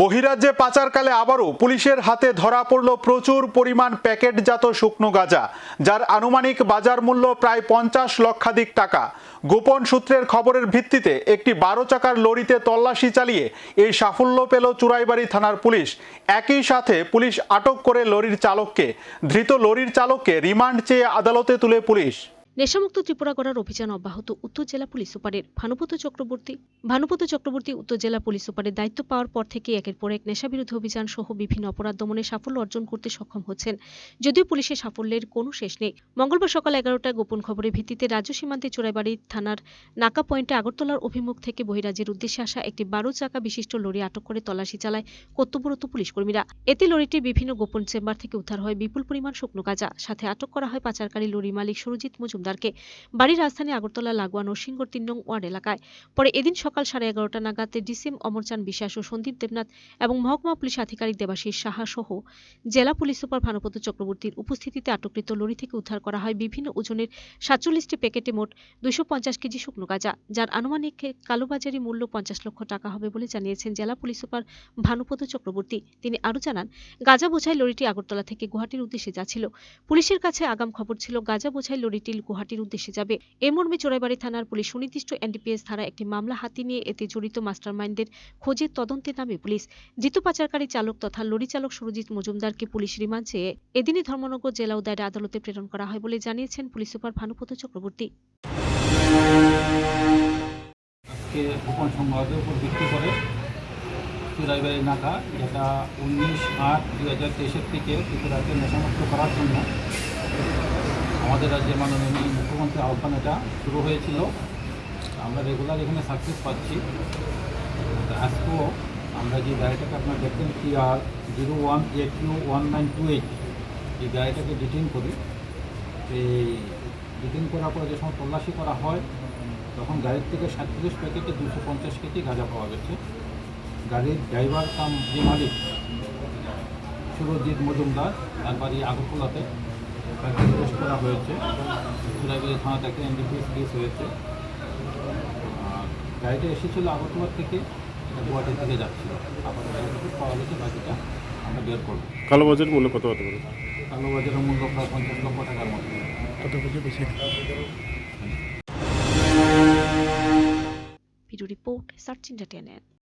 বহিরাজ্যে পাচারকালে আবারও পুলিশের হাতে ধরা পড়ল প্রচুর পরিমাণ প্যাকেটজাত শুকনো গাঁজা, যার আনুমানিক বাজার মূল্য প্রায় পঞ্চাশ লক্ষাধিক টাকা। গোপন সূত্রের খবরের ভিত্তিতে একটি বারো চাকার লরিতে তল্লাশি চালিয়ে এই সাফল্য পেল চুরাইবাড়ি থানার পুলিশ। একই সাথে পুলিশ আটক করে লরির চালককে, ধৃত লরির চালককে রিমান্ড চেয়ে আদালতে তুলে পুলিশ। নেশামুক্ত ত্রিপুরা গড়ার অভিযান অব্যাহত উত্তর জেলা পুলিশ সুপারের ভানুপত চক্রবর্তী। ভানুপত চক্রবর্তী উত্তর জেলা পুলিশ সুপারের দায়িত্ব পাওয়ার পর থেকে একের পর এক নেশাবিরোধী অভিযান সহ বিভিন্ন অপরাধ দমনে সাফল্য অর্জন করতে সক্ষম হচ্ছেন। যদিও পুলিশের সাফল্যের কোনো শেষ নেই। মঙ্গলবার সকাল এগারোটায় গোপন খবরের ভিত্তিতে রাজ্য সীমান্তে চোরাইবাড়ি থানার নাকা পয়েন্টে আগরতলার অভিমুখ থেকে বহিরাজ্যের উদ্দেশ্যে আসা একটি বারো চাকা বিশিষ্ট লরি আটক করে তল্লাশি চালায় কর্তব্যরত পুলিশ কর্মীরা। এতে লরিটি বিভিন্ন গোপন চেম্বার থেকে উদ্ধার হয়। বিপুল পরিমাণ শুকনো গাঁজা। সাথে আটক করা হয় পাচারকারী লরি মালিক সুরজিৎ মজুমদারকে। বাড়ির রাজধানী আগরতলা, লাগোয়া নরসিংগড় তিন নং ওয়ার্ড এলাকায়। পরে এদিন সকাল সাড়ে এগারোটা নাগাদ ডিসিএম অমরচান বিশ্বাস ও সন্দীপ দেবনাথ এবং মহকুমা পুলিশ আধিকারিক দেবাশিস সাহা সহ জেলা পুলিশ সুপার ভানুপত চক্রবর্তীর উপস্থিতিতে আটককৃত লরি থেকে উদ্ধার করা হয় বিভিন্ন ওজনের সাতচল্লিশটি প্যাকেটে মোট দুইশো পঞ্চাশ কেজি শুকনো গাঁজা, যার আনুমানিক কালোবাজারি মূল্য পঞ্চাশ লক্ষ টাকা হবে বলে জানিয়েছেন জেলা পুলিশ সুপার ভানুপত চক্রবর্তী। তিনি আরও জানান, গাঁজা বোঝাই লরিটি আগরতলা থেকে গুয়াহাটির উদ্দেশ্যে যাচ্ছিল। পুলিশের কাছে আগাম খবর ছিল, গাঁজা বোঝাই লরিটি গুয়াহাটির উদ্দেশ্যে যাবে। এ মর্মে চোরাইবাড়ি থানার পুলিশ সুনির্দিষ্ট এনডিপিএস ধারা একটি মামলা হাতে নিয়ে এতে জড়িত মাস্টারমাইন্ডের খোঁজে তদন্তে নামে পুলিশ। ধৃত পাচারকারী চালক তথা লরি চালক সুরজিৎ মজুমদারকে পুলিশ রিমান্ড চেয়ে এদিনই ধর্মনগর জেলা ও দায়রা আদালতে প্রেরণ করা হয় বলে জানিয়েছেন পুলিশ সুপার ভানুপত চক্রবর্তী। গোপন সংবাদের উপর ভিত্তি করে চুরাইবাড়ি নাকা, যেটা উনিশ আট দুই হাজার তেইশের থেকে ত্রিপুরাকে নেশামুক্ত করার জন্য আমাদের রাজ্যের মাননীয় মুখ্যমন্ত্রী আহ্বান এটা শুরু হয়েছিল। আমরা রেগুলার এখানে সাকসেস পাচ্ছি। আজকেও আমরা যে গাড়িটাকে আপনার দেখবেন T R zero one eight U one nine two eight এই গাড়িটাকে ডিটেন করি, এই ডিটেন করার পরে যে সময় তল্লাশি করা হয়, তখন গাড়ির থেকে সাতত্রিশ প্যাকেটে দুশো পঞ্চাশ কেজি গাঁজা পাওয়া গেছে। গাড়ির ড্রাইভার কাম যে মালিক, সুরজিৎ মজুমদার, তার বাড়ি আগরতলাতে। তাকে অ্যারেস্ট করা হয়েছে চুরাইবাড়ি থানা থেকে এনডিপিএস কেস হয়েছে আর গাড়িটা এসেছিল আগরতলা থেকে এটা গুয়াহাটি থেকে যাচ্ছিল আবার গাড়িটাকে পাওয়া গেছে বাকিটা আমরা বের করব কালোবাজার মূল্য কত হতে পারে? কালোবাজারের মূল্য প্রায় পঞ্চাশ লক্ষ টাকার মতো কত কেজি বেশি রিপোর্ট সার্চ ইন্ডিয়া